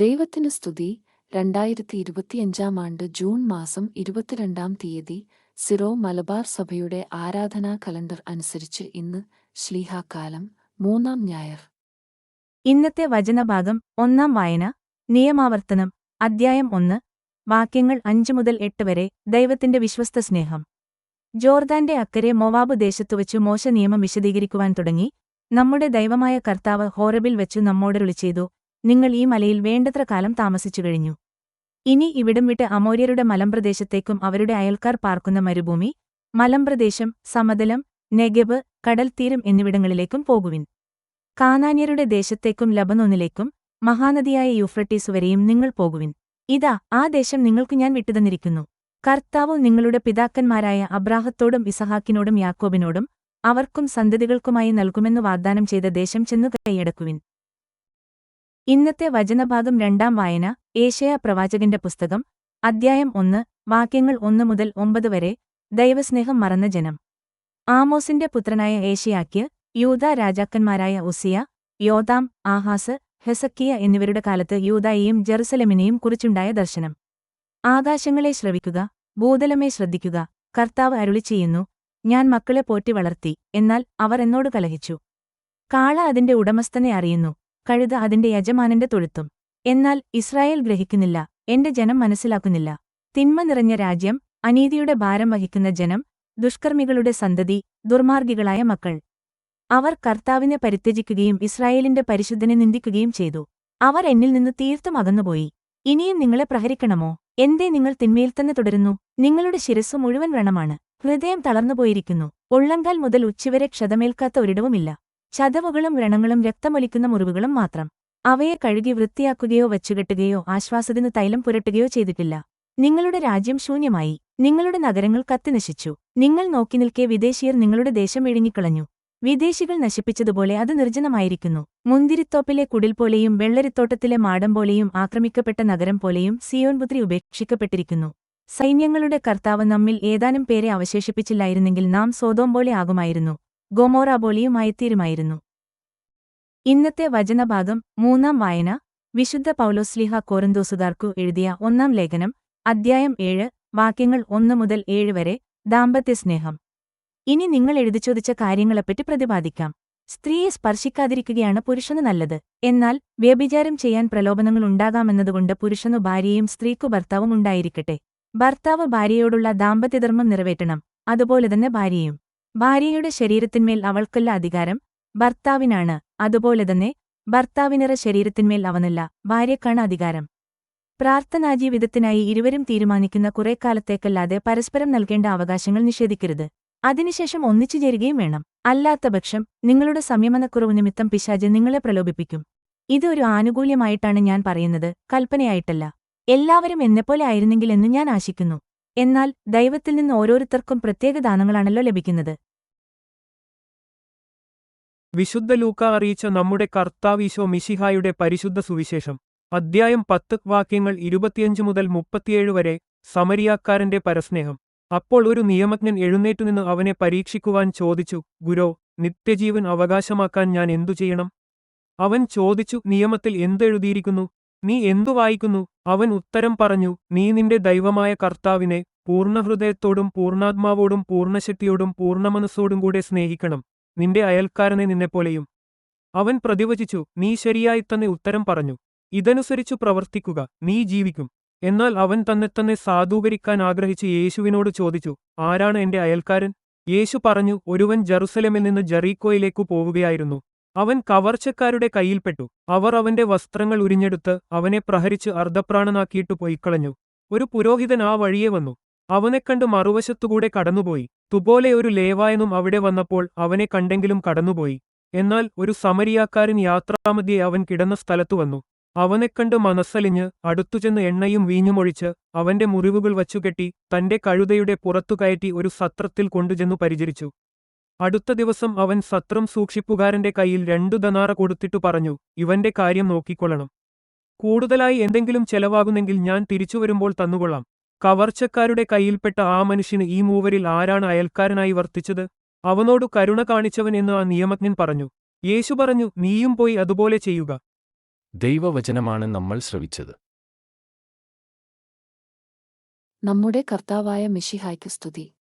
ദൈവത്തിന് സ്തുതി. രണ്ടായിരത്തി ഇരുപത്തിയഞ്ചാം ആണ്ട് ജൂൺ മാസം ഇരുപത്തിരണ്ടാം തീയതി സിറോ മലബാർ സഭയുടെ ആരാധനാ കലണ്ടർ അനുസരിച്ച് ഇന്ന് ശ്ലീഹാക്കാലം മൂന്നാം ഞായർ. ഇന്നത്തെ വചനഭാഗം ഒന്നാം വായന നിയമാവർത്തനം അദ്ധ്യായം ഒന്ന് വാക്യങ്ങൾ അഞ്ചു മുതൽ എട്ട് വരെ ദൈവത്തിന്റെ വിശ്വസ്ത സ്നേഹം. ജോർദാന്റെ അക്കരെ മൊവാബ് ദേശത്തുവച്ചു മോശ നിയമം വിശദീകരിക്കുവാൻ തുടങ്ങി. നമ്മുടെ ദൈവമായ കർത്താവ് ഹോറബിൽ വെച്ചു നമ്മോടരുളി ചെയ്തു നിങ്ങൾ ഈ മലയിൽ വേണ്ടത്ര കാലം താമസിച്ചു കഴിഞ്ഞു. ഇനി ഇവിടം വിട്ട് അമോര്യരുടെ മലമ്പ്രദേശത്തേക്കും അവരുടെ അയൽക്കാർ പാർക്കുന്ന മരുഭൂമി മലമ്പ്രദേശം സമതലം നെഗബ് കടൽത്തീരം എന്നിവിടങ്ങളിലേക്കും പോകുവിൻ. കാനാന്യരുടെ ദേശത്തേക്കും ലബനൊന്നിലേക്കും മഹാനദിയായ യൂഫ്രട്ടീസ് വരെയും നിങ്ങൾ പോകുവിൻ. ഇതാ ആ ദേശം നിങ്ങൾക്ക് ഞാൻ വിട്ടുതന്നിരിക്കുന്നു. കർത്താവ് നിങ്ങളുടെ പിതാക്കന്മാരായ അബ്രാഹത്തോടും ഇസഹാക്കിനോടും യാക്കോബിനോടും അവർക്കും സന്തതികൾക്കുമായി നൽകുമെന്ന് വാഗ്ദാനം ചെയ്ത ദേശം ചെന്നു കൈയടക്കുവിൻ. ഇന്നത്തെ വചനഭാഗം രണ്ടാം വായന ഏഷ്യ പ്രവാചകന്റെ പുസ്തകം അദ്ധ്യായം ഒന്ന് വാക്യങ്ങൾ ഒന്ന് മുതൽ ഒമ്പത് വരെ ദൈവസ്നേഹം മറന്ന ജനം. ആമോസിന്റെ പുത്രനായ ഏഷ്യാക്ക് യൂത രാജാക്കന്മാരായ ഉസിയ യോതാം ആഹാസ് ഹെസക്കിയ എന്നിവരുടെ കാലത്ത് യൂതായെയും ജെറുസലമിനെയും കുറിച്ചുണ്ടായ ദർശനം. ആകാശങ്ങളെ ശ്രവിക്കുക ഭൂതലമേ ശ്രദ്ധിക്കുക കർത്താവ് അരുളി ചെയ്യുന്നു ഞാൻ മക്കളെ പോറ്റി വളർത്തി എന്നാൽ അവർ എന്നോട് കലഹിച്ചു. കാള അതിന്റെ ഉടമസ്ഥനെ അറിയുന്നു കഴുത അതിന്റെ യജമാനന്റെ തൊഴുത്തും. എന്നാൽ ഇസ്രായേൽ ഗ്രഹിക്കുന്നില്ല എന്റെ ജനം മനസ്സിലാക്കുന്നില്ല. തിന്മ നിറഞ്ഞ രാജ്യം അനീതിയുടെ ഭാരം വഹിക്കുന്ന ജനം ദുഷ്കർമ്മികളുടെ സന്തതി ദുർമാർഗികളായ മക്കൾ. അവർ കർത്താവിനെ പരിത്യജിക്കുകയും ഇസ്രായേലിന്റെ പരിശുദ്ധനെ നിന്ദിക്കുകയും ചെയ്തു. അവർ എന്നിൽ നിന്ന് തീർത്തും അകന്നുപോയി. ഇനിയും നിങ്ങളെ പ്രഹരിക്കണമോ? എന്തേ നിങ്ങൾ തിന്മയിൽ തന്നെ തുടരുന്നു? നിങ്ങളുടെ ശിരസ്സു മുഴുവൻ വ്രണമാണ്. ഹൃദയം തളർന്നുപോയിരിക്കുന്നു. ഉള്ളങ്കാൽ മുതൽ ഉച്ചവരെ ക്ഷതമേൽക്കാത്ത ഒരിടവുമില്ല. ചതവുകളും വ്രണങ്ങളും രക്തമൊലിക്കുന്ന മുറിവുകളും മാത്രം. അവയെ കഴുകി വൃത്തിയാക്കുകയോ വച്ചുകെട്ടുകയോ ആശ്വാസത്തിനു തൈലം പുരട്ടുകയോ ചെയ്തിട്ടില്ല. നിങ്ങളുടെ രാജ്യം ശൂന്യമായി. നിങ്ങളുടെ നഗരങ്ങൾ കത്തിനശിച്ചു. നിങ്ങൾ നോക്കി നിൽക്കെ വിദേശീയർ നിങ്ങളുടെ ദേശം വിഴുങ്ങിക്കളഞ്ഞു വിദേശികൾ നശിപ്പിച്ചതുപോലെ അത് നിർജനമായിരിക്കുന്നു. മുന്തിരിത്തോപ്പിലെ കുടിൽ പോലെയും വെള്ളരിത്തോട്ടത്തിലെ മാടം പോലെയും ആക്രമിക്കപ്പെട്ട നഗരം പോലെയും സിയോൻപുത്രി ഉപേക്ഷിക്കപ്പെട്ടിരിക്കുന്നു. സൈന്യങ്ങളുടെ കർത്താവ് നമ്മിൽ ഏതാനും പേരെ അവശേഷിപ്പിച്ചില്ലായിരുന്നെങ്കിൽ നാം സ്വതോം പോലെ ആകുമായിരുന്നു. ഗോമോറ പോലെയുമായിത്തീരുമായിരുന്നു ഇന്നത്തെ വചനഭാഗം മൂന്നാം വായന വിശുദ്ധ പൗലോസ്ലിഹ കോരന്തോസുകാർക്കു എഴുതിയ ഒന്നാം ലേഖനം അദ്ധ്യായം ഏഴ് വാക്യങ്ങൾ ഒന്ന് മുതൽ ഏഴ് വരെ ദാമ്പത്യസ്നേഹം ഇനി നിങ്ങൾ എഴുതി ചോദിച്ച കാര്യങ്ങളെപ്പറ്റി പ്രതിപാദിക്കാം. സ്ത്രീയെ സ്പർശിക്കാതിരിക്കുകയാണ് പുരുഷന് നല്ലത്. എന്നാൽ വ്യഭിചാരം ചെയ്യാൻ പ്രലോഭനങ്ങൾ ഉണ്ടാകാമെന്നതുകൊണ്ട് പുരുഷനു ഭാര്യയും സ്ത്രീക്കു ഭർത്താവും ഉണ്ടായിരിക്കട്ടെ. ഭർത്താവ് ഭാര്യയോടുള്ള ദാമ്പത്യധർമ്മം നിറവേറ്റണം. അതുപോലെ തന്നെ ഭാര്യയും. ഭാര്യയുടെ ശരീരത്തിന്മേൽ അവൾക്കല്ല അധികാരം ഭർത്താവിനാണ്. അതുപോലെ തന്നെ ഭർത്താവിനിറ ശരീരത്തിന്മേൽ അവനില്ല ഭാര്യക്കാണ് അധികാരം. പ്രാർത്ഥനാജീവിതത്തിനായി ഇരുവരും തീരുമാനിക്കുന്ന കുറെ കാലത്തേക്കല്ലാതെ പരസ്പരം നൽകേണ്ട അവകാശങ്ങൾ നിഷേധിക്കരുത്. അതിനുശേഷം ഒന്നിച്ചു ചേരുകയും വേണം. അല്ലാത്തപക്ഷം നിങ്ങളുടെ സംയമനക്കുറവ് നിമിത്തം പിശാജ് നിങ്ങളെ പ്രലോഭിപ്പിക്കും. ഇത് ഒരു ആനുകൂല്യമായിട്ടാണ് ഞാൻ പറയുന്നത് കൽപ്പനയായിട്ടല്ല. എല്ലാവരും എന്നെപ്പോലെ ആയിരുന്നെങ്കിൽ എന്ന് ഞാൻ ആശിക്കുന്നു. എന്നാൽ ദൈവത്തിൽ നിന്ന് ഓരോരുത്തർക്കും പ്രത്യേക ദാനങ്ങളാണല്ലോ ലഭിക്കുന്നത്. വിശുദ്ധ ലൂക്ക അറിയിച്ച നമ്മുടെ കർത്താവീശോ മിശിഹായുടെ പരിശുദ്ധ സുവിശേഷം അദ്ധ്യായം പത്ത് വാക്യങ്ങൾ ഇരുപത്തിയഞ്ച് മുതൽ മുപ്പത്തിയേഴ് വരെ സമരിയാക്കാരന്റെ പരസ്നേഹം. അപ്പോൾ ഒരു നിയമജ്ഞൻ എഴുന്നേറ്റുനിന്ന് അവനെ പരീക്ഷിക്കുവാൻ ചോദിച്ചു ഗുരോ നിത്യജീവൻ അവകാശമാക്കാൻ ഞാൻ എന്തു ചെയ്യണം അവൻ ചോദിച്ചു നിയമത്തിൽ എന്തെഴുതിയിരിക്കുന്നു? നീ എന്തു വായിക്കുന്നു? അവൻ ഉത്തരം പറഞ്ഞു നീ നിന്റെ ദൈവമായ കർത്താവിനെ പൂർണഹൃദയത്തോടും പൂർണാത്മാവോടും പൂർണശക്തിയോടും പൂർണമനസ്സോടും കൂടെ സ്നേഹിക്കണം. നിന്റെ അയൽക്കാരനെ നിന്നെപ്പോലെയും. അവൻ പ്രതിവചിച്ചു നീ ശരിയായി തന്നെ ഉത്തരം പറഞ്ഞു. ഇതനുസരിച്ചു പ്രവർത്തിക്കുക. നീ ജീവിക്കും. എന്നാൽ അവൻ തന്നെ തന്നെ സാധൂകരിക്കാൻ ആഗ്രഹിച്ച് യേശുവിനോട് ചോദിച്ചു ആരാണ് എന്റെ അയൽക്കാരൻ? യേശു പറഞ്ഞു ഒരുവൻ ജറുസലമിൽ നിന്ന് ജറീക്കോയിലേക്കു പോവുകയായിരുന്നു. അവൻ കവർച്ചക്കാരുടെ കയ്യിൽപ്പെട്ടു. അവർ അവന്റെ വസ്ത്രങ്ങൾ ഉരിഞ്ഞെടുത്ത് അവനെ പ്രഹരിച്ച് അർദ്ധപ്രാണനാക്കിയിട്ടു പോയിക്കളഞ്ഞു. ഒരു പുരോഹിതൻ ആ വഴിയെ വന്നു. അവനെ കണ്ട് മറുവശത്തുകൂടെ കടന്നുപോയി. തുപോലെ ഒരു ലേവായനും അവിടെ വന്നപ്പോൾ അവനെ കണ്ടെങ്കിലും കടന്നുപോയി. എന്നാൽ ഒരു സമരിയാക്കാരൻ യാത്രാമധ്യേ അവൻ കിടന്ന സ്ഥലത്തു വന്നു. അവനെ കണ്ട് മനസ്സലിഞ്ഞ് അടുത്തുചെന്ന് എണ്ണയും വീഞ്ഞുമൊഴിച്ച് അവന്റെ മുറിവുകൾ വച്ചുകെട്ടി തന്റെ കഴുതയുടെ പുറത്തു കയറ്റി ഒരു സത്രത്തിൽ കൊണ്ടുചെന്നു പരിചരിച്ചു. അടുത്ത ദിവസം അവൻ സത്രം സൂക്ഷിപ്പുകാരന്റെ കയ്യിൽ രണ്ടു ദനാറ കൊടുത്തിട്ടു പറഞ്ഞു ഇവന്റെ കാര്യം നോക്കിക്കൊള്ളണം. കൂടുതലായി എന്തെങ്കിലും ചെലവാകുന്നെങ്കിൽ ഞാൻ തിരിച്ചു വരുമ്പോൾ തന്നുകൊള്ളാം. കവർച്ചക്കാരുടെ കയ്യിൽപ്പെട്ട ആ മനുഷ്യന് ഈ മൂവരിൽ ആരാണ് അയൽക്കാരനായി വർത്തിച്ചത്? അവനോടു കരുണ കാണിച്ചവൻ എന്ന് ആ നിയമജ്ഞൻ പറഞ്ഞു. യേശു പറഞ്ഞു നീയും പോയി അതുപോലെ ചെയ്യുക. ദൈവവചനമാണ് നമ്മൾ ശ്രവിച്ചത്. നമ്മുടെ കർത്താവായ മിഷിഹായ്ക്ക് സ്തുതി.